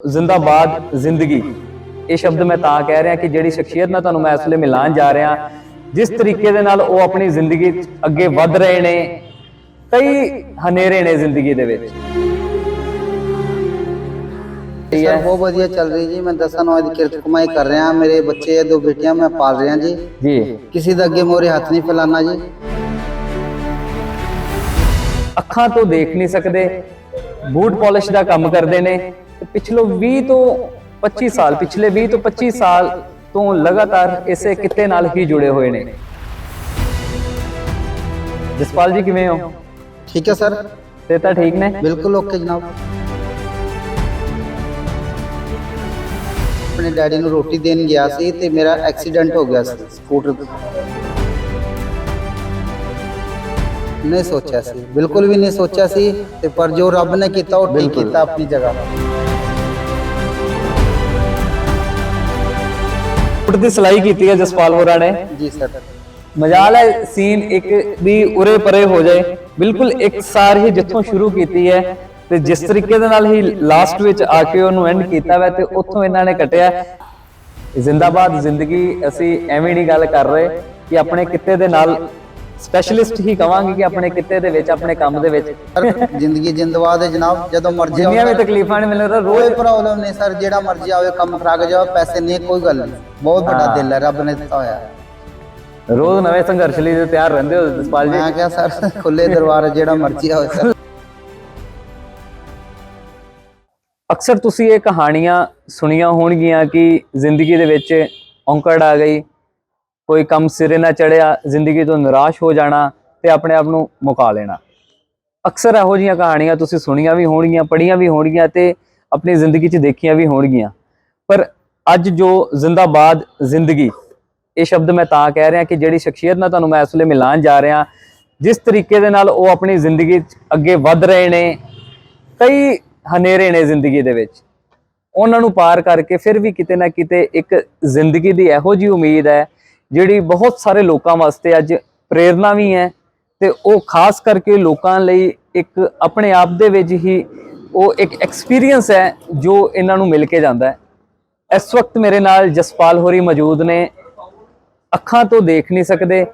ਜ਼ਿੰਦਾਬਾਦ ਜ਼ਿੰਦਗੀ। ਇਹ ਸ਼ਬਦ ਮੈਂ ਤਾਂ ਕਹਿ ਰਿਹਾ ਕਿ ਜਿਹੜੀ ਸ਼ਖਸੀਅਤ ਨਾਲ ਤੁਹਾਨੂੰ ਮੈਂ ਇਸ ਵੇਲੇ ਮਿਲਾਨ ਜਾ ਰਿਹਾ ਜਿਸ ਤਰੀਕੇ ਦੇ ਨਾਲ ਉਹ ਆਪਣੀ ਜ਼ਿੰਦਗੀ ਅੱਗੇ ਵਧ ਰਹੇ ਨੇ ਕਈ ਹਨੇਰੇ ਨੇ ਜ਼ਿੰਦਗੀ ਦੇ ਵਿੱਚ। ਸਰ ਬਹੁਤ ਵਧੀਆ ਚੱਲ ਰਹੀ ਜੀ। ਮੈਂ ਦਸਾਂ ਨੌ ਦੀ ਕਿਰਤ ਕਮਾਈ ਕਰ ਰਿਹਾ ਮੇਰੇ ਬੱਚੇ ਦੋ ਬੇਟੀਆਂ ਮੈਂ ਪਾਲ ਰਿਹਾ ਜੀ। ਜੀ। ਕਿਸੇ ਦਾ ਅੱਗੇ ਮੋਰੇ ਹੱਥ ਨਹੀਂ ਫੈਲਾਨਾ ਜੀ। ਅੱਖਾਂ ਤੋਂ ਦੇਖ ਨਹੀਂ ਸਕਦੇ। ਬੂਟ ਪਾਲਿਸ਼ ਦਾ ਕੰਮ ਕਰਦੇ ਨੇ। ਤੇ ਪਿਛਲੇ 20 ਤੋਂ 25 ਸਾਲ ਪਿਛਲੇ 20 ਤੋਂ 25 ਸਾਲ ਤੋਂ ਲਗਾਤਾਰ ਇਸੇ ਕਿੱਤੇ ਨਾਲ ਹੀ ਜੁੜੇ ਹੋਏ ਨੇ। ਜਸਪਾਲ ਜੀ ਕਿਵੇਂ ਹੋ? ਠੀਕ ਹੈ ਸਰ। ਤੇ ਤਾਂ ਠੀਕ ਨੇ? ਬਿਲਕੁਲ ਓਕੇ ਜਨਾਬ। ਆਪਣੇ ਡੈਡੀ ਨੂੰ ਰੋਟੀ ਦੇਣ ਗਿਆ ਸੀ ਤੇ ਮੇਰਾ ਐਕਸੀਡੈਂਟ ਹੋ ਗਿਆ ਸੀ ਸਕੂਟਰ ਤੇ। ਨਹੀਂ ਸੋਚਿਆ ਸੀ। ਬਿਲਕੁਲ ਵੀ ਨਹੀਂ ਸੋਚਿਆ ਸੀ ਤੇ ਪਰ ਜੋ ਰੱਬ ਨੇ ਕੀਤਾ ਉਹ ਠੀਕ। ਕੀਤਾ ਆਪਣੀ ਜਗ੍ਹਾ। ਫੁੱਟ ਦੀ ਸਲਾਈ ਕੀਤੀ ਹੈ ਜਸਪਾਲ ਹੋਰਾਂ ਨੇ। ਜੀ ਸਰ। ਮਜਾਲ ਹੈ ਸੀਨ ਇੱਕ ਵੀ ਉਰੇ ਪਰੇ ਹੋ ਜਾਏ। ਬਿਲਕੁਲ ਇੱਕ ਸਾਰ ਹੀ ਜਿੱਥੋਂ ਸ਼ੁਰੂ ਕੀਤੀ ਹੈ ਤੇ ਜਿਸ ਤਰੀਕੇ ਦੇ ਨਾਲ ਹੀ ਲਾਸਟ ਵਿੱਚ ਆ ਕੇ ਉਹਨੂੰ ਐਂਡ ਕੀਤਾ ਵਾ ਤੇ ਉੱਥੋਂ ਇਹਨਾਂ ਨੇ ਕੱਟਿਆ। ਜ਼ਿੰਦਾਬਾਦ ਜ਼ਿੰਦਗੀ ਅਸੀਂ ਐਵੇਂ ਨਹੀਂ ਗੱਲ ਕਰ ਰਹੇ ਕਿ ਆਪਣੇ ਕਿੱਤੇ ਦੇ ਨਾਲ ਸਪੈਸ਼ਲਿਸਟ ਹੀ ਕਵਾਂਗੇ ਕਿ ਆਪਣੇ ਕਿੱਤੇ ਦੇ ਵਿੱਚ ਆਪਣੇ ਕੰਮ ਦੇ ਵਿੱਚ। ਜ਼ਿੰਦਗੀ ਜਿੰਦਵਾਦ ਹੈ ਜਨਾਬ ਜਦੋਂ ਮਰਜ਼ੀ ਜਿੰਨੀਆਂ ਵੀ। ਤਕਲੀਫਾਂ ਨੇ ਮੈਨੂੰ ਲੱਗਦਾ ਰੋਜ਼ ਪ੍ਰੋਬਲਮ ਨਹੀਂ ਸਰ ਜਿਹੜਾ ਮਰਜ਼ੀ ਆਵੇ ਕੰਮ ਕਰਾ ਕੇ ਜਾਓ ਪੈਸੇ ਨਹੀਂ ਕੋਈ ਗੱਲ ਨਹੀਂ। ਬਹੁਤ ਵੱਡਾ। ਦਿਲ ਹੈ ਰੱਬ ਨੇ ਦਿੱਤਾ ਹੋਇਆ। ਰੋਜ਼ ਨਵੇਂ ਸੰਘਰਸ਼ ਲਈ ਤਿਆਰ ਰਹਿੰਦੇ ਹੋ ਜਸਪਾਲ ਜੀ। ਮੈਂ ਕਿਹਾ ਸਰ ਖੁੱਲੇ ਦਰਬਾਰ ਜਿਹੜਾ ਮਰਜ਼ੀ ਆਵੇ ਸਰ। ਅਕਸਰ ਤੁਸੀਂ ਇਹ ਕਹਾਣੀਆਂ ਸੁਣੀਆਂ ਹੋਣਗੀਆਂ ਕਿ ਜ਼ਿੰਦਗੀ ਦੇ ਵਿੱਚ ਔਂਕੜ ਆ ਗਈ ਕੋਈ ਕੰਮ ਸਿਰੇ ਨਾ ਚੜਿਆ, ਜ਼ਿੰਦਗੀ ਤੋਂ ਨਿਰਾਸ਼ ਹੋ ਜਾਣਾ ਤੇ ਆਪਣੇ ਆਪ ਨੂੰ ਮੁਕਾ ਲੈਣਾ। ਅਕਸਰ ਇਹੋ ਜਿਹੀਆਂ ਕਹਾਣੀਆਂ ਤੁਸੀਂ ਸੁਣੀਆਂ ਵੀ ਹੋਣਗੀਆਂ, ਪੜ੍ਹੀਆਂ ਵੀ ਹੋਣਗੀਆਂ ਤੇ ਆਪਣੀ ਜ਼ਿੰਦਗੀ 'ਚ ਦੇਖੀਆਂ ਵੀ ਹੋਣਗੀਆਂ। ਪਰ ਅੱਜ ਜੋ ਜ਼ਿੰਦਾਬਾਦ ਜ਼ਿੰਦਗੀ, ਇਹ ਸ਼ਬਦ ਮੈਂ ਤਾਂ ਕਹਿ ਰਿਹਾ ਕਿ ਜਿਹੜੀ ਸ਼ਖਸੀਅਤ ਨਾਲ ਤੁਹਾਨੂੰ ਮੈਂ ਇਸ ਵੇਲੇ ਮਿਲਾਨ ਜਾ ਰਿਹਾ, ਜਿਸ ਤਰੀਕੇ ਦੇ ਨਾਲ ਉਹ ਆਪਣੀ ਜ਼ਿੰਦਗੀ 'ਚ ਅੱਗੇ ਵੱਧ ਰਹੇ ਨੇ, ਕਈ ਹਨੇਰੇ ਨੇ ਜ਼ਿੰਦਗੀ ਦੇ ਵਿੱਚ। ਉਹਨਾਂ ਨੂੰ ਪਾਰ ਕਰਕੇ ਫਿਰ ਵੀ ਕਿਤੇ ਨਾ ਕਿਤੇ ਇੱਕ ਜ਼ਿੰਦਗੀ ਦੀ ਇਹੋ ਜੀ ਉਮੀਦ ਹੈ ਜਿਹੜੀ ਬਹੁਤ ਸਾਰੇ ਲੋਕਾਂ ਵਾਸਤੇ ਅੱਜ ਪ੍ਰੇਰਣਾ ਵੀ ਹੈ ਤੇ ਉਹ ਖਾਸ ਕਰਕੇ ਲੋਕਾਂ ਲਈ ਇੱਕ ਆਪਣੇ ਆਪ ਦੇ ਵਿੱਚ ਹੀ ਉਹ ਇੱਕ ਐਕਸਪੀਰੀਅੰਸ ਹੈ ਜੋ ਇਹਨਾਂ ਨੂੰ ਮਿਲ ਕੇ ਜਾਂਦਾ ਹੈ। ਇਸ ਵਕਤ ਮੇਰੇ ਨਾਲ ਜਸਪਾਲ ਹੋਰੀ ਮੌਜੂਦ ਨੇ। ਅੱਖਾਂ ਤੋਂ ਦੇਖ ਨਹੀਂ ਸਕਦੇ।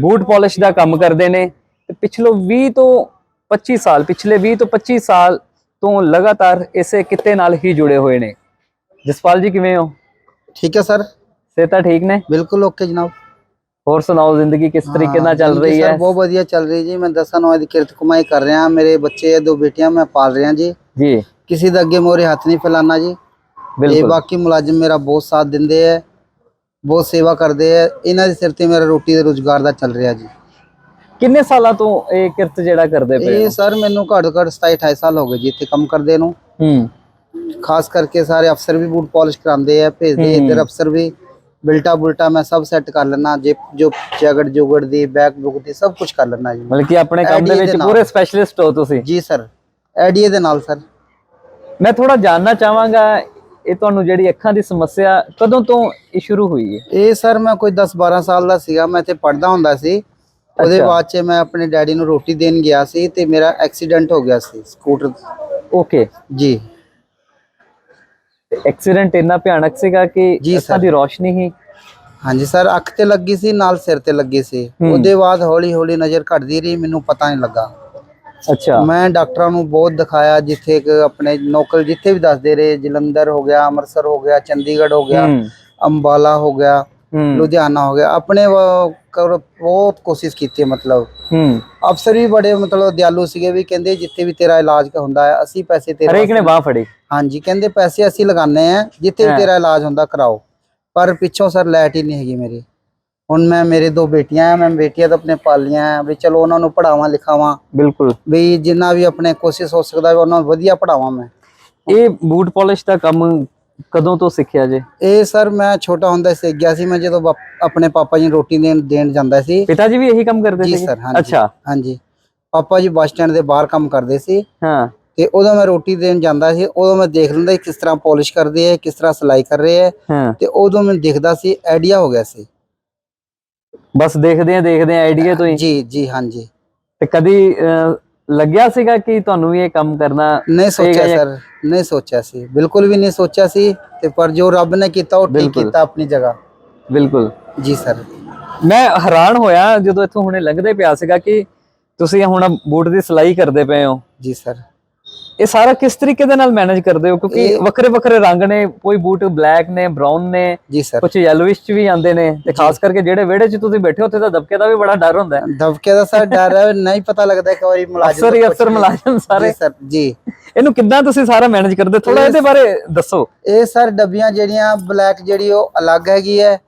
ਬੂਟ ਪਾਲਿਸ਼ ਦਾ ਕੰਮ ਕਰਦੇ ਨੇ ਤੇ ਪਿਛਲੇ 20 ਤੋਂ 25 ਸਾਲ, ਪਿਛਲੇ 20 ਤੋਂ 25 ਸਾਲ ਤੋਂ ਲਗਾਤਾਰ ਇਸੇ ਕਿੱਤੇ ਨਾਲ ਹੀ ਜੁੜੇ ਹੋਏ ਨੇ। ਜਸਪਾਲ ਜੀ ਕਿਵੇਂ ਹੋ? ਠੀਕ ਹੈ ਸਰ। ਸਿਹਤਾਂ ਠੀਕ ਨੇ? ਬਿਲਕੁਲ ਓਕੇ ਜਨਾਬ। ਹੋਰ ਸੁਣਾਓ ਜ਼ਿੰਦਗੀ ਕਿਸ ਤਰੀਕੇ ਨਾਲ ਚੱਲ ਰਹੀ ਸਰ ਹੈ? ਬਹੁਤ ਵਧੀਆ ਚੱਲ ਰਹੀ ਜੀ। ਮੈਂ ਦਸਾਂ ਨੌ ਦੀ ਕਿਰਤ ਕਮਾਈ ਕਰ ਰਿਹਾ ਮੇਰੇ ਬੱਚੇ ਦੋ ਬੇਟੀਆਂ ਮੈਂ ਪਾਲ ਰਿਹਾ ਜੀ। ਜੀ। ਕਿਸੇ ਦਾ ਅੱਗੇ ਮੋਰੇ ਹੱਥ ਨਹੀਂ ਫੈਲਾਨਾ ਜੀ। ਬਿਲਕੁਲ। ਬਾਕੀ ਮੁਲਾਜ਼ਮ ਮੇਰਾ ਬਹੁਤ ਸਾਥ ਦਿੰਦੇ ਆ ਬਹੁਤ ਸੇਵਾ ਕਰਦੇ ਆ ਇਹਨਾਂ ਦੇ ਸਿਰ ਤੇ ਮੇਰਾ ਰੋਟੀ ਦੇ ਰੋਜ਼ਗਾਰ ਦਾ ਚੱਲ ਰਿਹਾ ਜੀ। ਕਿੰਨੇ ਸਾਲਾਂ ਤੋਂ ਇਹ ਕਿਰਤ ਜਿਹੜਾ ਕਰਦੇ ਪਏ ਇਹ ਸਰ ਮੈਨੂੰ ਘੱਟ ਘੱਟ 27 28 ਸਾਲ ਹੋ ਗਏ ਜੀ ਇੱਥੇ ਕੰਮ ਕਰਦੇ ਨੂੰ। ਹੂੰ। ਖਾਸ ਕਰਕੇ ਸਾਰੇ ਅਫਸਰ ਵੀ ਬੂਟ ਪਾਲਿਸ਼ ਕਰਾਉਂਦੇ ਆ ਭੇਜਦੇ। ਇੱਧਰ ਅਫਸਰ ਵੀ। ਬਿਲਟਾ ਬੁਲਟਾ ਮੈਂ ਸਭ ਸੈੱਟ ਕਰ ਲੈਣਾ ਜੇ ਜੋ ਜਗੜ ਜੁਗੜ ਦੀ ਬੈਕ ਬੁੱਕ ਦੀ ਸਭ ਕੁਝ ਕਰ ਲੈਣਾ ਜੀ। ਮਤਲਬ ਕਿ ਆਪਣੇ ਕੰਮ ਦੇ ਵਿੱਚ। ਪੂਰੇ ਸਪੈਸ਼ਲਿਸਟ ਹੋ ਤੁਸੀਂ? ਜੀ ਸਰ ਆਈਡੀਏ ਦੇ ਨਾਲ ਸਰ। ਮੈਂ ਥੋੜਾ ਜਾਨਣਾ ਚਾਹਾਂਗਾ ਇਹ ਤੁਹਾਨੂੰ ਜਿਹੜੀ ਅੱਖਾਂ ਦੀ ਸਮੱਸਿਆ ਕਦੋਂ ਤੋਂ ਇਹ ਸ਼ੁਰੂ ਹੋਈ ਹੈ? ਇਹ ਸਰ ਮੈਂ ਕੋਈ 10 12 ਸਾਲ ਦਾ ਸੀਗਾ ਮੈਂ ਇੱਥੇ ਪੜਦਾ ਹੁੰਦਾ ਸੀ। ਉਹਦੇ। ਬਾਅਦ ਚ ਮੈਂ ਆਪਣੇ ਡੈਡੀ ਨੂੰ ਰੋਟੀ ਦੇਣ ਗਿਆ ਸੀ ਤੇ ਮੇਰਾ ਐਕਸੀਡੈਂਟ ਹੋ ਗਿਆ ਸੀ ਸਕੂਟਰ ਓਕੇ ਜੀ। ਐਕਸੀਡੈਂਟ ਇੰਨਾ ਭਿਆਨਕ ਸੀਗਾ ਕਿ ਜੀ ਅੱਖਾਂ ਸਰ। ਦੀ ਰੋਸ਼ਨੀ ਹੀ ਹਾਂਜੀ ਸਰ ਅੱਖ ਤੇ ਲੱਗੀ ਸੀ ਨਾਲ ਸਿਰ ਤੇ ਲੱਗੀ ਸੀ। ਹੂੰ। ਉਹਦੇ ਬਾਅਦ ਹੌਲੀ ਹੌਲੀ ਨਜ਼ਰ ਘਟਦੀ ਰਹੀ ਮੈਨੂੰ ਪਤਾ ਨਹੀਂ ਲੱਗਾ। ਅੱਛਾ। ਮੈਂ ਡਾਕਟਰਾਂ ਨੂੰ ਬਹੁਤ ਦਿਖਾਇਆ ਜਿੱਥੇ ਕਿ ਆਪਣੇ ਨੋਕਲ ਜਿੱਥੇ ਵੀ ਦੱਸਦੇ ਰਹੇ ਜਲੰਧਰ ਹੋ ਗਿਆ ਅੰਮ੍ਰਿਤਸਰ ਹੋ ਗਿਆ ਚੰਡੀਗੜ੍ਹ ਹੋ ਗਿਆ ਹੂੰ। ਅੰਬਾਲਾ ਹੋ ਗਿਆ। ਲੁਧਿਆਣਾ ਹੋ ਗਿਆ। ਆਪਣੇ ਕਰ- ਬਹੁਤ ਕੋਸ਼ਿਸ਼ ਕੀਤੀ ਮਤਲਬ। ਹੂੰ। ਅਫਸਰ ਵੀ ਬੜੇ ਮਤਲਬ ਦਿਆਲੂ ਸੀਗੇ ਵੀ ਕਹਿੰਦੇ ਜਿੱਥੇ ਵੀ ਤੇਰਾ ਇਲਾਜ ਹੁੰਦਾ ਹੈ ਅਸੀਂ ਪੈਸੇ ਤੇਰੇ ਹਰੇਕ ਨੇ ਬਾਹ ਫੜੀ। ਹਾਂਜੀ ਕਹਿੰਦੇ ਪੈਸੇ ਅਸੀਂ ਲਗਾਉਂਦੇ ਆ ਜਿੱਥੇ ਵੀ। ਤੇਰਾ ਇਲਾਜ ਹੁੰਦਾ ਕਰਾਓ। ਪਰ ਪਿੱਛੋਂ ਸਰ ਲੈਟ ਹੀ ਨਹੀਂ ਹੈਗੀ ਮੇਰੀ। ਹੁਣ ਮੈਂ ਮੇਰੇ ਦੋ ਬੇਟੀਆਂ ਆ ਮੈਂ ਬੇਟੀਆਂ ਤਾਂ ਆਪਣੇ ਪਾਲੀਆਂ ਆ ਵੀ ਚਲੋ ਉਹਨਾਂ ਨੂੰ ਪੜਾਵਾਂ ਲਿਖਾਵਾਂ। ਬਿਲਕੁਲ। ਵੀ ਜਿੰਨਾ ਵੀ ਆਪਣੇ ਕੋਸ਼ਿਸ਼ ਹੋ ਸਕਦਾ ਉਹਨਾਂ ਨੂੰ ਵਧੀਆ ਪੜਾਵਾਂ ਮੈਂ। ਇਹ ਬੂਟ ਪਾਲਿਸ਼ ਦਾ ਕੰਮ ਕਦੋਂ ਤੋਂ ਸਿੱਖਿਆ ਜੇ? ਇਹ ਸਰ ਮੈਂ ਛੋਟਾ ਹੁੰਦਾ ਸਿੱਖ ਗਿਆ ਸੀ ਮੈਂ ਜਦੋਂ ਆਪਣੇ ਪਾਪਾ ਜੀ ਨੂੰ ਰੋਟੀ ਦੇਣ ਦੇਣ ਜਾਂਦਾ ਸੀ। ਪਿਤਾ ਜੀ ਵੀ ਇਹੀ ਕੰਮ ਕਰਦੇ ਜੀ ਸਰ ਹਾਂਜੀ। ਅੱਛਾ। ਹਾਂਜੀ। ਪਾਪਾ ਜੀ ਬੱਸ ਸਟੈਂਡ ਦੇ ਬਾਹਰ ਕੰਮ ਕਰਦੇ ਸੀ। ਹਾਂ। ਤੇ ਉਦੋਂ ਮੈਂ ਰੋਟੀ ਦੇਣ ਜਾਂਦਾ ਸੀ ਉਦੋਂ ਮੈਂ ਦੇਖ ਲੈਂਦਾ ਸੀ ਕਿਸ ਤਰ੍ਹਾਂ ਪਾਲਿਸ਼ ਕਰਦੇ ਆ ਕਿਸ ਤਰ੍ਹਾਂ ਸਿਲਾਈ ਕਰ ਰਹੇ ਆ। ਹਾਂ। ਤੇ ਉਦੋਂ ਮੈਨੂੰ ਦਿਖਦਾ ਸੀ ਆਈਡੀਆ ਹੋ ਗਿਆ ਸੀ। ਬਸ ਦੇਖਦੇ ਆ ਦੇਖਦੇ ਆ ਆਈਡੀਆ ਤੋਂ ਹੀ। ਜੀ ਜੀ ਹਾਂਜੀ। ਤੇ ਕਦੀ ਅਹ, ਲੱਗਿਆ ਸੀਗਾ ਕਿ ਤੁਹਾਨੂੰ ਵੀ ਇਹ ਕੰਮ ਕਰਨਾ ਨਹੀਂ ਸੋਚਿਆ ਸਰ ਨਹੀਂ ਸੋਚਿਆ ਸੀ। ਬਿਲਕੁਲ ਵੀ ਨਹੀਂ ਸੋਚਿਆ ਸੀ ਤੇ ਪਰ ਜੋ ਰੱਬ ਨੇ ਕੀਤਾ ਉਹ ਠੀਕ। ਕੀਤਾ ਆਪਣੀ ਜਗ੍ਹਾ। ਬਿਲਕੁਲ। ਜੀ ਸਰ। ਮੈਂ ਹੈਰਾਨ ਹੋਇਆ ਜਦੋਂ ਇੱਥੋਂ ਹੁਣੇ ਲੰਘਦੇ ਪਿਆ ਸੀਗਾ ਕਿ ਤੁਸੀਂ ਹੁਣ ਬੂਟ ਦੀ ਸਿਲਾਈ ਕਰਦੇ ਪਏ ਹੋ। ਜੀ ਸਰ। ਇਹ ਸਾਰਾ ਕਿਸ ਤਰੀਕੇ ਦੇ ਨਾਲ ਮੈਨੇਜ ਕਰਦੇ ਹੋ? ਕਿਉਂਕਿ ਵੱਖਰੇ ਵੱਖਰੇ ਰੰਗ ਨੇ ਕੋਈ ਬੂਟ ਬਲੈਕ ਨੇ ਬ੍ਰਾਊਨ ਨੇ ਜੀ ਸਰ ਕੁਝ ਯੈਲੋਇਸ਼ ਚ ਵੀ ਆਉਂਦੇ ਨੇ ਤੇ ਖਾਸ ਕਰਕੇ ਜਿਹੜੇ ਵਿਹੜੇ 'ਚ ਤੁਸੀਂ ਬੈਠੇ ਹੋ ਉੱਥੇ ਤਾਂ ਦਬਕੇ ਦਾ ਵੀ ਬੜਾ ਡਰ ਹੁੰਦਾ ਹੈ। ਦਬਕੇ ਦਾ ਸਰ ਡਰ ਹੈ ਨਹੀਂ ਪਤਾ ਲੱਗਦਾ ਕਿ ਵਾਰੀ ਮੁਲਾਜ਼ਮ ਅਫਸਰ ਹੀ ਪੁੱਛ ਮੁਲਾਜ਼ਮ ਸਾਰੇ। ਸਰ ਜੀ। ਇਹਨੂੰ ਕਿੱਦਾਂ ਤੁਸੀਂ ਸਾਰਾ ਮੈਨੇਜ ਕਰਦੇ? ਥੋੜਾ ਇਹਦੇ ਬਾਰੇ ਦੱਸੋ। ਇਹ ਸਰ ਡੱਬੀਆਂ ਜਿਹੜੀਆਂ ਬਲੈਕ ਜਿਹੜੀ ਉਹ ਅਲੱਗ ਹੈਗੀ ਹੈ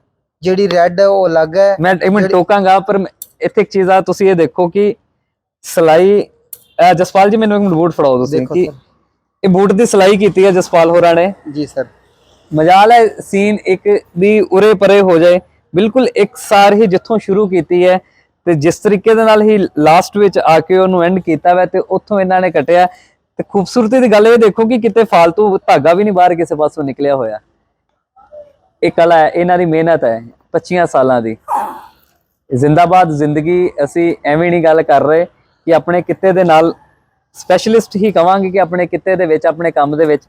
ਜਿਹੜੀ ਰੈੱਡ ਉਹ ਅਲੱਗ ਹੈ। ਮੈਂ ਮਿੰਟ ਟੋਕਾਂਗਾ ਪਰ ਇੱਥੇ ਇੱਕ ਚੀਜ਼ ਆ ਤੁਸੀਂ ਇਹ ਦੇਖੋ ਕਿ ਸਿਲਾਈ ਜਸਪਾਲ ਜੀ ਮੈਨੂੰ ਇੱਕ ਬੂਟ ਫੜਾਓ ਤੁਸੀਂ ਕਿ ਇਹ ਬੂਟ ਦੀ ਸਿਲਾਈ ਕੀਤੀ ਹੈ ਜਸਪਾਲ ਹੋਰਾਂ ਨੇ। ਜੀ ਸਰ। ਮਜਾਲ ਹੈ ਸੀਨ ਇੱਕ ਦੀ ਉਰੇ ਪਰੇ ਹੋ ਜਾਏ। ਬਿਲਕੁਲ ਇੱਕ ਸਾਰ ਹੀ ਜਿੱਥੋਂ ਸ਼ੁਰੂ ਕੀਤੀ ਹੈ ਤੇ ਜਿਸ ਤਰੀਕੇ ਦੇ ਨਾਲ ਹੀ ਲਾਸਟ ਵਿੱਚ ਆ ਕੇ ਉਹਨੂੰ ਐਂਡ ਕੀਤਾ ਵਾ ਤੇ ਉੱਥੋਂ ਇਹਨਾਂ ਨੇ ਕਟਿਆ। ਤੇ ਖੂਬਸੂਰਤੀ ਦੀ ਗੱਲ ਇਹ ਦੇਖੋ ਕਿ ਕਿਤੇ ਫालतू ਧਾਗਾ ਵੀ ਨਹੀਂ ਬਾਹਰ ਕਿਸੇ ਪਾਸੋਂ ਨਿਕਲਿਆ ਹੋਇਆ। ਇਹ ਕਲਾ ਹੈ ਇਹਨਾਂ ਦੀ ਮਿਹਨਤ ਹੈ 25 ਸਾਲਾਂ ਦੀ। ਜ਼ਿੰਦਾਬਾਦ ਜ਼ਿੰਦਗੀ ਅਸੀਂ ਐਵੇਂ ਨਹੀਂ ਗੱਲ ਕਰ ਰਹੇ। ਕਿ ਆਪਣੇ ਕਿੱਤੇ ਦੇ ਨਾਲ ਸਪੈਸ਼ਲਿਸਟ ਹੀ ਕਵਾਂਗੇ ਕਿ ਆਪਣੇ ਕਿੱਤੇ ਦੇ ਵਿੱਚ ਆਪਣੇ ਕੰਮ ਦੇ ਵਿੱਚ।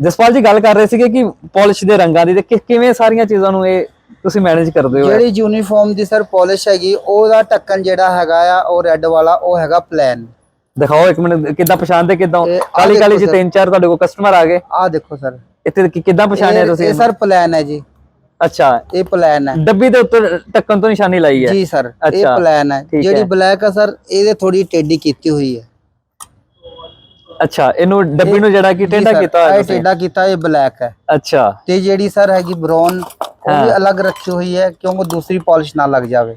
ਜਸਪਾਲ ਜੀ ਗੱਲ ਕਰ ਰਹੇ ਸੀਗੇ ਕਿ ਪਾਲਿਸ਼ ਦੇ ਰੰਗਾਂ ਦੀ ਤੇ ਕਿਵੇਂ ਸਾਰੀਆਂ ਚੀਜ਼ਾਂ ਨੂੰ ਇਹ ਤੁਸੀਂ ਮੈਨੇਜ ਕਰਦੇ ਹੋ? ਜਿਹੜੀ ਯੂਨੀਫਾਰਮ ਦੀ ਸਰ ਪਾਲਿਸ਼ ਹੈਗੀ ਉਹਦਾ ਢੱਕਣ ਜਿਹੜਾ ਹੈਗਾ ਆ ਉਹ ਰੈੱਡ ਵਾਲਾ ਉਹ ਹੈਗਾ ਪਲਾਨ ਦਿਖਾਓ ਇੱਕ ਮਿੰਟ ਕਿੱਦਾਂ ਪਛਾਣਦੇ ਕਿੱਦਾਂ? ਕਾਲੀ ਕਾਲੀ ਜੀ। ਤਿੰਨ ਚਾਰ ਤੁਹਾਡੇ ਕੋਲ ਕਸਟਮਰ ਆ ਗਏ। ਆਹ ਦੇਖੋ ਸਰ ਇੱਥੇ ਕਿੱਦਾਂ ਪਛਾਣਿਆ ਤੁਸੀਂ ਇਹ ਸਰ ਪਲਾਨ ਹੈ ਜੀ। ਅੱਛਾ ਇਹ ਪਲਾਨ ਹੈ। ਡੱਬੀ ਦੇ ਉੱਤੇ ਢੱਕਣ ਤੋਂ ਨਿਸ਼ਾਨੀ ਲਾਈ ਹੈ। ਜੀ ਸਰ ਇਹ ਪਲਾਨ ਹੈ। ਜਿਹੜੀ ਹੈ। ਬਲੈਕ ਹੈ ਸਰ ਇਹਦੇ ਥੋੜੀ ਟੇਢੀ ਕੀਤੀ ਹੋਈ ਹੈ। ਅੱਛਾ ਇਹਨੂੰ ਡੱਬੀ ਨੂੰ ਜਿਹੜਾ ਕਿ ਟੇਢਾ ਕੀਤਾ ਹੋਇਆ ਤੁਸੀਂ? ਟੇਢਾ ਕੀਤਾ ਇਹ ਬਲੈਕ ਹੈ। ਅੱਛਾ। ਤੇ ਜਿਹੜੀ ਸਰ ਹੈਗੀ ਬ੍ਰਾਊਨ ਉਹ ਵੀ ਅਲੱਗ ਰੱਖੀ ਹੋਈ ਹੈ ਕਿਉਂਕਿ ਦੂਸਰੀ ਪਾਲਿਸ਼ ਨਾ ਲੱਗ ਜਾਵੇ।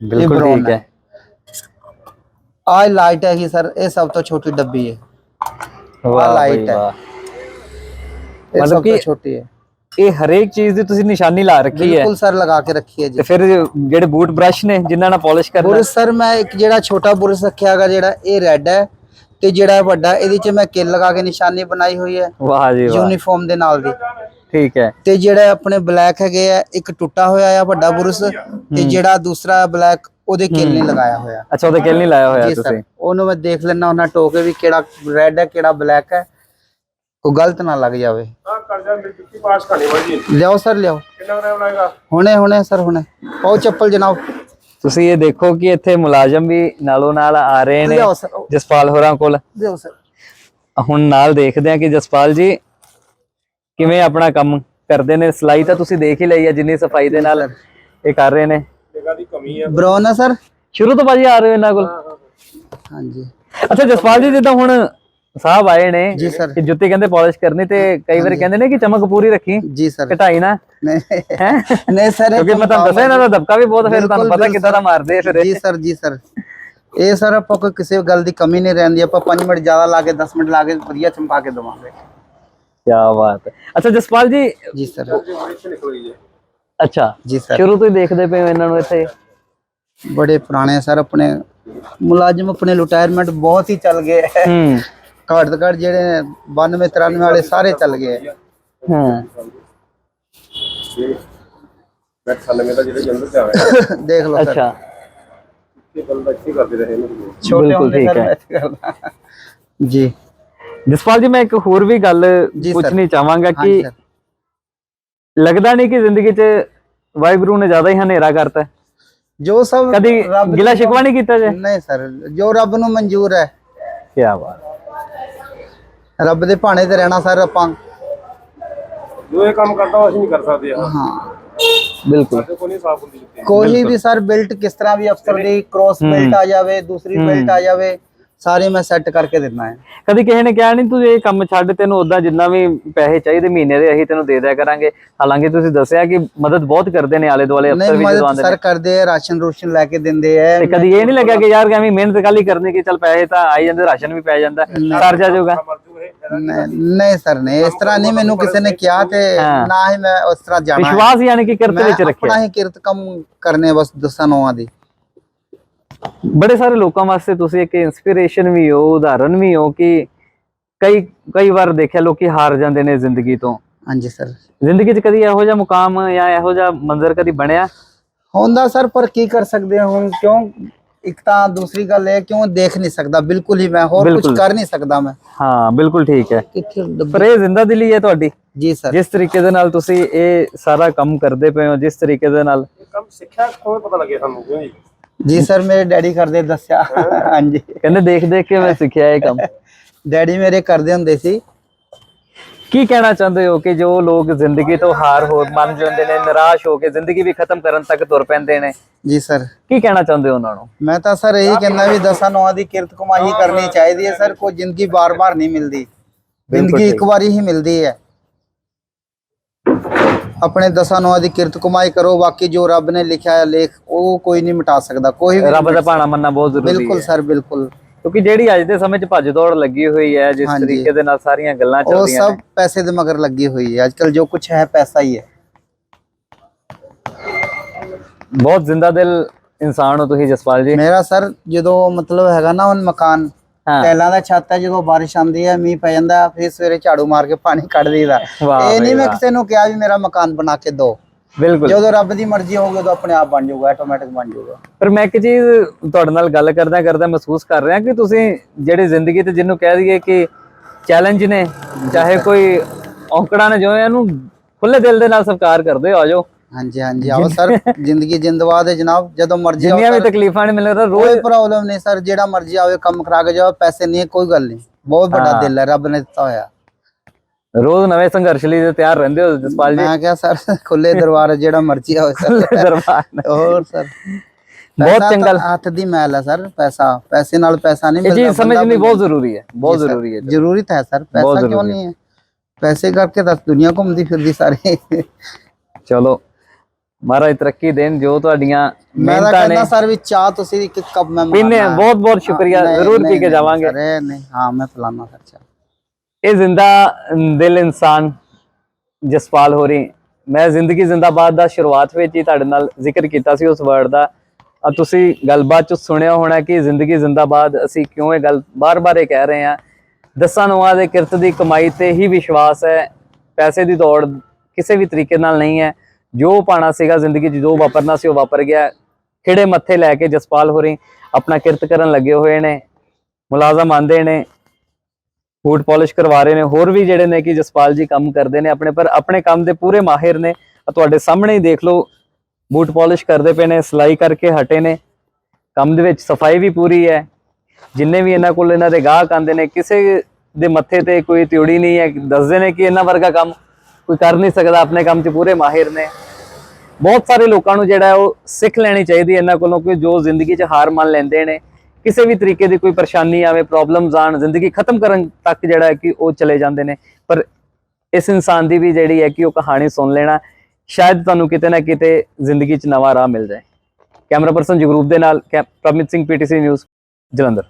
ਬਿਲਕੁਲ ਠੀਕ ਹੈ। ਆਹ ਲਾਈਟ ਹੈਗੀ ਸਰ ਇਹ ਸਭ ਤੋਂ ਛੋਟੀ ਡੱਬੀ ਹੈ। ਵਾਹ ਬਈ ਹੈ। ਮਤਲਬ ਕਿ ਛੋਟੀ ਹੈ। ਇਹ ਹਰੇਕ ਚੀਜ਼ ਦੀ ਤੁਸੀਂ ਨਿਸ਼ਾਨੀ ਲਾ ਰੱਖੀ ਹੈ। ਬਿਲਕੁਲ ਸਰ ਲਗਾ ਕੇ ਰੱਖੀ ਹੈ ਜੀ। ਤੇ ਫਿਰ ਜਿਹੜੇ ਬੂਟ ਬ੍ਰਸ਼ ਨੇ ਜਿਨ੍ਹਾਂ ਨਾਲ ਪਾਲਿਸ਼ ਕਰਨਾ। ਬੁਰਸ਼ ਸਰ ਮੈਂ ਇੱਕ ਜਿਹੜਾ ਛੋਟਾ ਬੁਰਸ਼ ਰੱਖਿਆ ਹੈਗਾ ਜਿਹੜਾ ਇਹ ਰੈੱਡ ਹੈ ਤੇ ਜਿਹੜਾ ਵੱਡਾ ਇਹਦੇ 'ਚ ਮੈਂ ਕਿੱਲ ਲਗਾ ਕੇ ਨਿਸ਼ਾਨੀ ਬਣਾਈ ਹੋਈ ਹੈ। ਵਾਹ ਜੀ ਵਾਹ। ਯੂਨੀਫਾਰਮ ਦੇ ਨਾਲ ਦੀ। ਠੀਕ ਹੈ। ਤੇ ਜਿਹੜਾ ਆਪਣੇ ਬਲੈਕ ਹੈਗੇ ਆ ਇੱਕ ਟੁੱਟਾ ਹੋਇਆ ਆ ਵੱਡਾ ਬੁਰਸ਼ ਤੇ ਜਿਹੜਾ ਦੂਸਰਾ ਬਲੈਕ ਉਹਦੇ ਕਿੱਲ ਨਹੀਂ ਲਗਾਇਆ ਹੋਇਆ। ਅੱਛਾ ਉਹਦੇ ਕਿਲ ਨਹੀਂ ਲਾਇਆ ਹੋਇਆ ਤੁਸੀਂ? ਉਹਨੂੰ ਮੈਂ ਦੇਖ ਲੈਣਾ ਉਹਨਾਂ ਟੋਕੇ ਵੀ ਕਿਹੜਾ ਰੈੱਡ ਹੈ ਕਿਹੜਾ ਬਲੈਕ ਹੈ। ਕੋਈ ਗਲਤ ਨਾ ਲੱਗ ਜਾਵੇ। ਹਾਂ ਕਰ ਜਾ ਮੇਰੀ ਜੁੱਤੀ ਪਾਸ ਕਰਨੀ ਵਾਲੀ ਲਿਆਓ ਸਰ ਲਿਆਓ। ਕਿੰਨਾ ਟਾਈਮ ਲੱਗੇਗਾ? ਹੁਣੇ ਹੁਣੇ ਸਰ ਹੁਣੇ। ਪਾਓ ਚੱਪਲ ਜਨਾਬ। ਤੁਸੀਂ ਇਹ ਦੇਖੋ ਕਿ ਇੱਥੇ ਮੁਲਾਜ਼ਮ ਵੀ ਨਾਲੋਂ ਨਾਲ ਆ ਰਹੇ ਨੇ ਲਿਆਓ ਸਰ ਜਸਪਾਲ ਹੋਰਾਂ ਕੋਲ। ਲਿਆਓ ਸਰ। ਹੁਣ ਨਾਲ ਦੇਖਦੇ ਆ ਕਿ ਜਸਪਾਲ ਜੀ ਕਿਵੇਂ ਆਪਣਾ ਕੰਮ ਕਰਦੇ ਨੇ। ਸਲਾਈ ਤਾਂ ਤੁਸੀਂ ਦੇਖ ਹੀ ਲਈ ਹੈ ਜਿੰਨੀ ਸਫ਼ਾਈ ਦੇ ਨਾਲ ਇਹ ਕਰ ਰਹੇ ਨੇ। ਜਗ੍ਹਾ ਦੀ ਕਮੀ ਹੈ ਬ੍ਰਾਊਨ ਹੈ ਸਰ? ਸ਼ੁਰੂ ਤੋਂ ਬਾਜੀ ਆ ਰਹੇ ਹੋ ਇਹਨਾਂ ਕੋਲ? ਹਾਂਜੀ। ਅੱਛਾ ਜਸਪਾਲ ਜੀ ਜਿੱਦਾਂ ਹੁਣ ਸਾਹਿਬ ਆਏ ਨੇ ਜੀ ਸਰ। ਕਿ ਜੁੱਤੀ ਕਹਿੰਦੇ ਪਾਲਿਸ਼ ਕਰਨੀ ਤੇ ਕਈ ਵਾਰ ਕਹਿੰਦੇ ਨੇ ਕਿ ਚਮਕ ਪੂਰੀ ਰੱਖੀ ਜੀ ਸਰ। ਘਟਾਈ ਨਾ। ਨਹੀਂ। ਨਹੀਂ ਸਰ ਕਿਉਂਕਿ ਮੈਂ ਤੁਹਾਨੂੰ ਦੱਸਿਆ ਇਹਨਾਂ ਦਾ ਦਬਕਾ ਵੀ ਬਹੁਤ ਫਿਰ ਤੁਹਾਨੂੰ ਪਤਾ ਕਿੱਦਾਂ ਦਾ ਮਾਰਦੇ ਫਿਰ ਜੀ ਸਰ ਜੀ ਸਰ। ਇਹ ਸਰ ਆਪਾਂ ਕੋਈ ਕਿਸੇ ਗੱਲ ਦੀ ਕਮੀ ਨਹੀਂ ਰਹਿੰਦੀ ਆਪਾਂ 5 ਮਿੰਟ ਜ਼ਿਆਦਾ ਲਾ ਕੇ 10 ਮਿੰਟ ਲਾ ਕੇ ਵਧੀਆ ਚਮਕਾ ਕੇ ਦਵਾਂਗੇ। ਕੀ ਬਾਤ ਹੈ। ਅੱਛਾ ਜਸਪਾਲ ਜੀ। ਜੀ ਸਰ। ਅੱਛਾ ਜੀ ਸਰ। ਸ਼ੁਰੂ ਤੋਂ ਹੀ ਦੇਖਦੇ ਪਏ ਇਹਨਾਂ ਨੂੰ ਇੱਥੇ। ਬੜੇ ਪੁਰਾਣੇ ਸਰ ਆਪਣੇ ਮੁਲਾਜ਼ਮ ਆਪਣੇ ਰਿਟਾਇਰਮੈਂਟ ਬਹੁਤ ਹੀ ਚੱਲ ਗਏ। ਹੂੰ। ਘੱਟ ਤੋਂ ਘੱਟ ਜਿਹੜੇ 92 93 ਵਾਲੇ ਸਾਰੇ ਚੱਲ ਗਏ ਹੈ। ਹੂੰ। ਮੈਂ 98 ਦਾ ਜਿਹੜੇ ਜਨਰਲ ਚ ਆਇਆ ਦੇਖ ਲਓ ਸਰ। ਅੱਛਾ। ਇਹ ਬੰਦਾ ਇੱਥੇ ਕਰਦੇ ਰਹੇ ਨੇ ਛੋਟੇ ਬਿਲਕੁਲ ਹੁੰਦੇ ਠੀਕ ਸਰ ਹੈ। ਮੈਂ ਇੱਥੇ ਕਰਦਾ। ਜੀ। ਜਸਪਾਲ ਜੀ ਮੈਂ ਇੱਕ ਹੋਰ ਵੀ ਗੱਲ। ਪੁੱਛਣੀ ਚਾਹਾਂਗਾ ਕਿ ਲੱਗਦਾ ਨਹੀਂ ਕਿ ਜ਼ਿੰਦਗੀ 'ਚ ਵਾਹਿਗੁਰੂ ਨੇ ਜ਼ਿਆਦਾ ਹੀ ਹਨੇਰਾ ਕਰਤਾ ਹੈ? ਜੋ ਸਭ ਕਦੀ ਗਿਲਾ ਸ਼ਿਕਵਾ ਨਹੀਂ ਕੀਤਾ ਜੇ? ਨਹੀਂ ਸਰ ਜੋ ਰੱਬ ਨੂੰ ਮਨਜ਼ੂਰ ਹੈ। ਕੀ ਬਾਤ ਰੱਬ ਦੇ ਭਾਣੇ ਤੇ ਰਹਿਣਾ ਸਰ ਆਪਾਂ। ਜੋ ਇਹ ਕੰਮ ਕਰਦਾ ਉਹ ਅਸੀਂ ਨਹੀਂ ਕਰ ਸਕਦੇ ਆ ਹਾਂ। ਬਿਲਕੁਲ। ਸਾਡੇ ਕੋਲ ਨਹੀਂ ਸਾਫ਼ ਹੁੰਦੀ ਜੁੱਤੀ। ਕੋਈ ਵੀ ਸਰ ਬਿਲਟ ਕਿਸ ਤਰ੍ਹਾਂ ਵੀ ਅਫਸਰ ਦੀ ਕ੍ਰੋਸ ਬਿਲਟ ਆ ਜਾਵੇ ਦੂਸਰੀ ਬਿਲਟ ਆ ਜਾਵੇ ਸਾਰੇ ਮੈਂ ਸੈੱਟ ਕਰਕੇ ਦਿੰਦਾ ਹੈ। ਕਦੀ ਕਿਸੇ ਨੇ ਕਿਹਾ ਨਹੀਂ ਤੂੰ ਇਹ ਕੰਮ ਛੱਡ ਤੈਨੂੰ ਉਦਾਂ ਜਿੰਨਾ ਵੀ ਪੈਸੇ ਚਾਹੀਦੇ ਮਹੀਨੇ ਦੇ ਅਸੀਂ ਤੈਨੂੰ ਦੇ ਦਿਆ ਕਰਾਂਗੇ। ਹਾਲਾਂਕਿ ਤੁਸੀਂ ਦੱਸਿਆ ਕਿ ਮਦਦ ਬਹੁਤ ਕਰਦੇ ਨੇ ਆਲੇ ਦੁਆਲੇ ਅਫਸਰ ਵੀ ਮਦਦ ਆਉਂਦੇ ਸਰ ਕਰਦੇ ਆ ਰਾਸ਼ਨ ਰੋਸ਼ਨ ਲੈ ਕੇ ਦਿੰਦੇ ਆ। ਤੇ ਕਦੀ ਇਹ ਨਹੀਂ ਲੱਗਿਆ ਕਿ ਯਾਰ ਐਵੇਂ ਮਿਹਨਤ ਕਾਲੀ ਕਰਨੀ ਕਿ ਚੱਲ ਪੈਸੇ ਤਾਂ ਆਈ ਜਾਂਦੇ ਰਾਸ਼ਨ ਵੀ ਪੈ ਜਾਂਦਾ ਸਰ ਜਾ ਜਾਊਗਾ ਨਹੀਂ ਸਰ ਨਹੀਂ ਇਸ ਤਰ੍ਹਾਂ ਨਹੀਂ ਮੈਨੂੰ ਕਿਸੇ ਨੇ ਕਿਹਾ ਤੇ। ਨਾ ਹੀ ਮੈਂ ਉਸ ਤਰ੍ਹਾਂ ਜਾਣਾ। ਵਿਸ਼ਵਾਸ ਯਾਨੀ ਕਿ ਕਿਰਤ ਵਿੱਚ ਰੱਖਿਆ। ਆਪਣਾ ਹੀ ਕਿਰਤ ਕੰਮ ਕਰਨੇ ਬਸ ਦਸਾਂ ਨੌਵਾਂ ਦੀ। ਬੜੇ ਸਾਰੇ ਲੋਕਾਂ ਵਾਸਤੇ ਤੁਸੀਂ ਇੱਕ ਇਨਸਪੀਰੇਸ਼ਨ ਵੀ ਹੋ ਉਦਾਹਰਨ ਵੀ ਹੋ ਕਿ ਕਈ ਕਈ ਵਾਰ ਦੇਖਿਆ ਲੋਕੀ ਹਾਰ ਜਾਂਦੇ ਨੇ ਜ਼ਿੰਦਗੀ ਤੋਂ। ਹਾਂਜੀ ਸਰ। ਜ਼ਿੰਦਗੀ 'ਚ ਕਦੀ ਇਹੋ ਜਿਹਾ ਮੁਕਾਮ ਜਾਂ ਇਹੋ ਜਿਹਾ ਮੰਜ਼ਰ ਕਦੀ ਬਣਿਆ? ਹੁੰਦਾ ਸਰ ਪਰ ਕੀ ਕਰ ਸਕਦੇ ਹਾਂ ਹੁਣ? ਕਿਉਂ? ਇੱਕ ਤਾਂ ਦੂਸਰੀ ਗੱਲ ਇਹ ਕਿਉਂ ਦੇਖ ਨਹੀਂ ਸਕਦਾ? ਬਿਲਕੁਲ ਹੀ ਮੈਂ ਹੋਰ ਕੁਝ। ਕਰ ਨਹੀਂ ਸਕਦਾ ਮੈਂ। ਹਾਂ ਬਿਲਕੁਲ ਠੀਕ ਹੈ। ਪਰ ਇਹ ਜ਼ਿੰਦਾ ਦਿਲੀ ਹੈ ਤੁਹਾਡੀ? ਜੀ ਸਰ। ਜਿਸ ਤਰੀਕੇ ਦੇ ਨਾਲ ਤੁਸੀਂ ਇਹ ਸਾਰਾ ਕੰਮ ਕਰਦੇ ਪਏ ਹੋ ਜਿਸ ਤਰੀਕੇ ਦੇ ਨਾਲ ਕੰਮ ਸਿੱਖਿਆ ਕਿਵੇਂ ਪਤਾ ਲੱਗਿਆ ਸਾਨੂੰ ਕਿਉਂ ਜੀ? ਜੀ ਸਰ ਮੇਰੇ ਡੈਡੀ ਕਰਦੇ ਦੱਸਿਆ। ਹਾਂਜੀ। ਕਹਿੰਦੇ ਦੇਖ ਦੇਖ ਕੇ ਮੈਂ ਸਿੱਖਿਆ ਇਹ ਕੰਮ। ਡੈਡੀ ਮੇਰੇ ਕਰਦੇ ਹੁੰਦੇ ਸੀ। ਕੀ ਕਹਿਣਾ ਚਾਹੁੰਦੇ ਹੋ ਕਿ ਜੋ ਲੋਕ ਜ਼ਿੰਦਗੀ ਤੋਂ ਹਾਰ ਹੋ ਮੰਨ ਜਾਂਦੇ ਨੇ ਨਿਰਾਸ਼ ਹੋ ਕੇ ਜ਼ਿੰਦਗੀ ਵੀ ਖਤਮ ਕਰਨ ਤੱਕ ਤੁਰ ਪੈਂਦੇ ਨੇ? ਜੀ ਸਰ। ਕੀ ਕਹਿਣਾ ਚਾਹੁੰਦੇ ਹੋ ਉਹਨਾਂ ਨੂੰ? ਮੈਂ ਤਾਂ ਸਰ ਇਹੀ ਕਹਿੰਦਾ ਵੀ ਦਸਾਂ ਨੌਂ ਦੀ ਕਿਰਤ ਕਮਾਈ ਕਰਨੀ ਚਾਹੀਦੀ ਹੈ ਸਰ ਕੋਈ ਜ਼ਿੰਦਗੀ ਬਾਰ-ਬਾਰ ਨਹੀਂ ਮਿਲਦੀ। ਜ਼ਿੰਦਗੀ ਇੱਕ ਵਾਰੀ ਹੀ ਮਿਲਦੀ ਹੈ। ਆਪਣੇ ਦਸਾਂ ਨੌਂ ਦੀ ਕਿਰਤ ਕਮਾਈ ਕਰੋ ਬਾਕੀ ਜੋ ਰੱਬ ਨੇ ਲਿਖਿਆ ਹੈ ਲੇਖ ਉਹ ਕੋਈ ਨਹੀਂ ਮਿਟਾ ਸਕਦਾ ਕੋਈ ਵੀ ਰੱਬ ਦਾ ਭਾਣਾ ਮੰਨਣਾ ਬਹੁਤ ਜ਼ਰੂਰੀ ਬਿਲਕੁਲ ਹੈ। ਸਰ ਬਿਲਕੁਲ। ਕਿਉਂਕਿ ਜਿਹੜੀ ਅੱਜ ਦੇ ਸਮੇਂ 'ਚ ਭੱਜ ਦੌੜ ਲੱਗੀ ਹੋਈ ਹੈ ਜਿਸ। ਤਰੀਕੇ ਦੇ ਨਾਲ ਸਾਰੀਆਂ ਗੱਲਾਂ ਉਹ ਚੱਲਦੀਆਂ ਸਭ ਨੇ। ਪੈਸੇ ਦੇ ਮਗਰ ਲੱਗੀ ਹੋਈ ਹੈ। ਅੱਜਕੱਲ ਜੋ ਕੁਝ ਹੈ ਪੈਸਾ ਹੀ ਹੈ। ਬਹੁਤ ਜ਼ਿੰਦਾ ਦਿਲ ਇਨਸਾਨ ਹੋ ਤੁਸੀਂ ਜਸਪਾਲ ਜੀ। ਮੇਰਾ ਸਰ ਜਦੋਂ ਮਤਲਬ ਹੈਗਾ ਨਾ ਹੁਣ ਮਕਾਨ ਹਾਂ। ਟੈਲਾਂ ਦਾ ਛੱਤ ਹੈ ਜਦੋਂ ਬਾਰਿਸ਼ ਆਉਂਦੀ ਹੈ ਮੀਂਹ ਪੈ ਜਾਂਦਾ ਫਿਰ ਸਵੇਰੇ ਝਾੜੂ ਮਾਰ ਕੇ ਪਾਣੀ ਕੱਢ ਦਈਦਾ। ਵਾਹ ਇਹ ਬਈ ਨਹੀਂ ਮੈਂ ਵਾਹ। ਕਿਸੇ ਨੂੰ ਕਿਹਾ ਵੀ ਮੇਰਾ ਮਕਾਨ ਬਣਾ ਕੇ ਦਿਓ ਬਿਲਕੁਲ। ਜਦੋਂ ਰੱਬ ਦੀ ਮਰਜ਼ੀ ਹੋਊਗੀ ਉਦੋਂ ਆਪਣੇ ਆਪ ਬਣ ਜਾਊਗਾ ਆਟੋਮੈਟਿਕ ਬਣ ਜਾਊਗਾ। ਪਰ ਮੈਂ ਇੱਕ ਚੀਜ਼ ਤੁਹਾਡੇ ਨਾਲ ਗੱਲ ਕਰਦਾ ਕਰਦਾ ਮਹਿਸੂਸ ਕਰ ਰਿਹਾ ਕਿ ਤੁਸੀਂ ਜਿਹੜੇ ਜ਼ਿੰਦਗੀ ਤੇ ਜਿਹਨੂੰ ਕਹਿ ਦਈਏ ਕਿ ਚੈਲੰਜ ਨੇ ਚਾਹੇ ਕੋਈ ਔਂਕੜਾ ਨੇ ਜੋ ਇਹਨੂੰ ਖੁੱਲੇ ਦਿਲ ਦੇ ਨਾਲ ਸਵੀਕਾਰ ਕਰਦੇ ਹੋ ਆਜੋ ਹਾਂਜੀ ਹਾਂਜੀ। ਆਓ ਸਰ ਜ਼ਿੰਦਗੀ ਜਿੰਦਵਾਦ ਹੈ ਜਨਾਬ ਜਦੋਂ ਮਰਜ਼ੀ ਆਓ ਜਿੰਨੀਆਂ ਵੀ ਤਕਲੀਫਾਂ ਨੇ ਮੈਨੂੰ ਲੱਗਦਾ ਰੋਜ਼ ਕੋਈ ਪ੍ਰੋਬਲਮ ਨਹੀਂ ਸਰ ਜਿਹੜਾ ਮਰਜ਼ੀ ਆਵੇ ਕੰਮ ਕਰਾ ਕੇ ਜਾਓ ਪੈਸੇ ਨਹੀਂ ਹੈ ਕੋਈ ਗੱਲ ਨਹੀਂ। ਬਹੁਤ ਵੱਡਾ ਹਾਂ। ਦਿਲ ਹੈ ਰੱਬ ਨੇ ਦਿੱਤਾ ਹੋਇਆ। ਰੋਜ਼ ਨਵੇਂ ਸੰਘਰਸ਼ ਲਈ ਤਿਆਰ ਰਹਿੰਦੇ ਹੋ ਜਸਪਾਲ ਜੀ? ਮੈਂ ਕਿਹਾ ਸਰ ਖੁੱਲੇ ਦਰਬਾਰ ਹੈ, ਜਿਹੜਾ ਮਰਜ਼ੀ ਆਵੇ ਸਰ। ਦਰਬਾਰ। ਹੋਰ ਸਰ। ਬਹੁਤ ਪੈਸਾ ਚੰਗਾ ਤਾਂ ਹੱਥ ਦੀ ਮੈਲ ਹੈ ਸਰ ਪੈਸਾ। ਪੈਸੇ ਨਾਲ ਪੈਸਾ ਨਹੀਂ ਇਹ ਮਿਲਦਾ ਚੀਜ਼ ਸਮਝਣੀ ਬਹੁਤ ਜ਼ਰੂਰੀ ਹੈ ਬਹੁਤ ਜ਼ਰੂਰੀ ਹੈ। ਜ਼ਰੂਰੀ ਤਾਂ ਹੈ ਸਰ ਬਹੁਤ ਪੈਸਾ ਕਿਉਂ ਨਹੀਂ ਹੈ? ਪੈਸੇ ਕਰਕੇ ਤਾਂ ਦੁਨੀਆ ਘੁੰਮਦੀ ਫਿਰਦੀ ਸਾਰੇ। ਚਲੋ। ਮਹਾਰਾਜ ਤਰੱਕੀ ਦੇਣ ਜੋ ਤੁਹਾਡੀਆਂ ਮੈਂ ਤਾਂ ਮਿਹਨਤਾਂ ਨੇ। ਕਹਿੰਦਾ ਸਰ ਵੀ ਚਾਹ ਤੁਸੀਂ ਇੱਕ ਕੱਪ ਮੈਂ ਪੀਨੇ। ਬਹੁਤ ਬਹੁਤ ਸ਼ੁਕਰੀਆ। ਜ਼ਰੂਰ ਪੀ ਕੇ ਜਾਵਾਂਗੇ। ਇਹ ਨਹੀਂ। ਹਾਂ ਮੈਂ ਪਿਲਾਣਾ ਸਰ ਚਾਹ। ਇਹ ਜ਼ਿੰਦਾ ਦਿਲ ਇਨਸਾਨ ਜਸਪਾਲ ਹੋਰੀ। ਮੈਂ ਜ਼ਿੰਦਗੀ ਜ਼ਿੰਦਾਬਾਦ ਦਾ ਸ਼ੁਰੂਆਤ ਵਿੱਚ ਹੀ ਤੁਹਾਡੇ ਨਾਲ ਜ਼ਿਕਰ ਕੀਤਾ ਸੀ ਉਸ ਵਰਡ ਦਾ। ਆ ਤੁਸੀਂ ਗੱਲਬਾਤ ਚ ਸੁਣਿਆ ਹੋਣਾ ਕਿ ਜ਼ਿੰਦਗੀ ਜ਼ਿੰਦਾਬਾਦ ਅਸੀਂ ਕਿਉਂ ਇਹ ਗੱਲ ਬਾਰ-ਬਾਰ ਇਹ ਕਹਿ ਰਹੇ ਹਾਂ। ਦਸਾਂ ਨੌਆਂ ਦੇ ਕਿਰਤ ਦੀ ਕਮਾਈ ਤੇ ਹੀ ਵਿਸ਼ਵਾਸ ਹੈ। ਪੈਸੇ ਦੀ ਦੌੜ ਕਿਸੇ ਵੀ ਤਰੀਕੇ ਨਾਲ ਨਹੀਂ ਹੈ। ਜੋ ਪਾਣਾ ਸੀਗਾ ਜ਼ਿੰਦਗੀ 'ਚ, ਜੋ ਵਾਪਰਨਾ ਸੀ, ਉਹ ਵਾਪਰ ਗਿਆ। ਖਿੜੇ ਮੱਥੇ ਲੈ ਕੇ ਜਸਪਾਲ ਹੋਰੀ ਆਪਣਾ ਕਿਰਤ ਕਰਨ ਲੱਗੇ ਹੋਏ ਨੇ, ਮੁਲਾਜ਼ਮ ਆਂਦੇ ਨੇ ਫੂਡ ਪਾਲਿਸ਼ ਕਰਵਾ ਰਹੇ ਨੇ। ਹੋਰ ਵੀ ਜਿਹੜੇ ਨੇ ਕਿ ਜਸਪਾਲ ਜੀ ਕੰਮ ਕਰਦੇ ਨੇ ਆਪਣੇ, ਪਰ ਆਪਣੇ ਕੰਮ ਦੇ ਪੂਰੇ ਮਾਹਿਰ ਨੇ। ਤੁਹਾਡੇ ਸਾਹਮਣੇ ਹੀ ਦੇਖ ਲਓ, ਬੂਟ ਪਾਲਿਸ਼ ਕਰਦੇ ਪਏ ਨੇ, ਸਿਲਾਈ ਕਰਕੇ ਹਟੇ ਨੇ। ਕੰਮ ਦੇ ਵਿੱਚ ਸਫ਼ਾਈ ਵੀ ਪੂਰੀ ਹੈ। ਜਿੰਨੇ ਵੀ ਇਹਨਾਂ ਕੋਲ ਇਹਨਾਂ ਦੇ ਗਾਹਕ ਆਂਦੇ ਨੇ, ਕਿਸੇ ਦੇ ਮੱਥੇ ਤੇ ਕੋਈ ਤਿਉੜੀ ਨਹੀਂ ਹੈ। ਦੱਸਦੇ ਨੇ ਕਿ ਇਹਨਾਂ ਵਰਗਾ ਕੰਮ ਕੋਈ ਕਰ ਨਹੀਂ ਸਕਦਾ ਆਪਣੇ ਕੰਮ 'ਚ ਪੂਰੇ ਮਾਹਿਰ ਨੇ। ਬਹੁਤ ਸਾਰੇ ਲੋਕਾਂ ਨੂੰ ਜਿਹੜਾ ਉਹ ਸਿੱਖ ਲੈਣੀ ਚਾਹੀਦੀ ਹੈ, ਇਹਨਾਂ ਕੋਲੋਂ ਕਿ ਜੋ ਜ਼ਿੰਦਗੀ 'ਚ ਹਾਰ ਮੰਨ ਲੈਂਦੇ ਨੇ। ਕਿਸੇ ਵੀ ਤਰੀਕੇ ਦੀ ਕੋਈ ਪਰੇਸ਼ਾਨੀ ਆਵੇ ਪ੍ਰੋਬਲਮਸ ਆਣ, ਜ਼ਿੰਦਗੀ ਖਤਮ ਕਰਨ ਤੱਕ ਜਿਹੜਾ ਹੈ ਕਿ ਉਹ ਚਲੇ ਜਾਂਦੇ ਨੇ। ਪਰ ਇਸ ਇਨਸਾਨ ਦੀ ਵੀ ਜਿਹੜੀ ਹੈ ਕਿ ਉਹ ਕਹਾਣੀ ਸੁਣ ਲੈਣਾ, ਸ਼ਾਇਦ ਤੁਹਾਨੂੰ ਕਿਤੇ ਨਾ ਕਿਤੇ ਜ਼ਿੰਦਗੀ 'ਚ ਨਵਾਂ ਰਾਹ ਮਿਲ ਜਾਏ। ਕੈਮਰਾ ਪਰਸਨ ਜਗਰੂਪ ਦੇ ਨਾਲ, ਕੈ- ਪ੍ਰਮਿਤ ਸਿੰਘ ਪੀਟੀਸੀ ਨਿਊਜ਼, ਜਲੰਧਰ।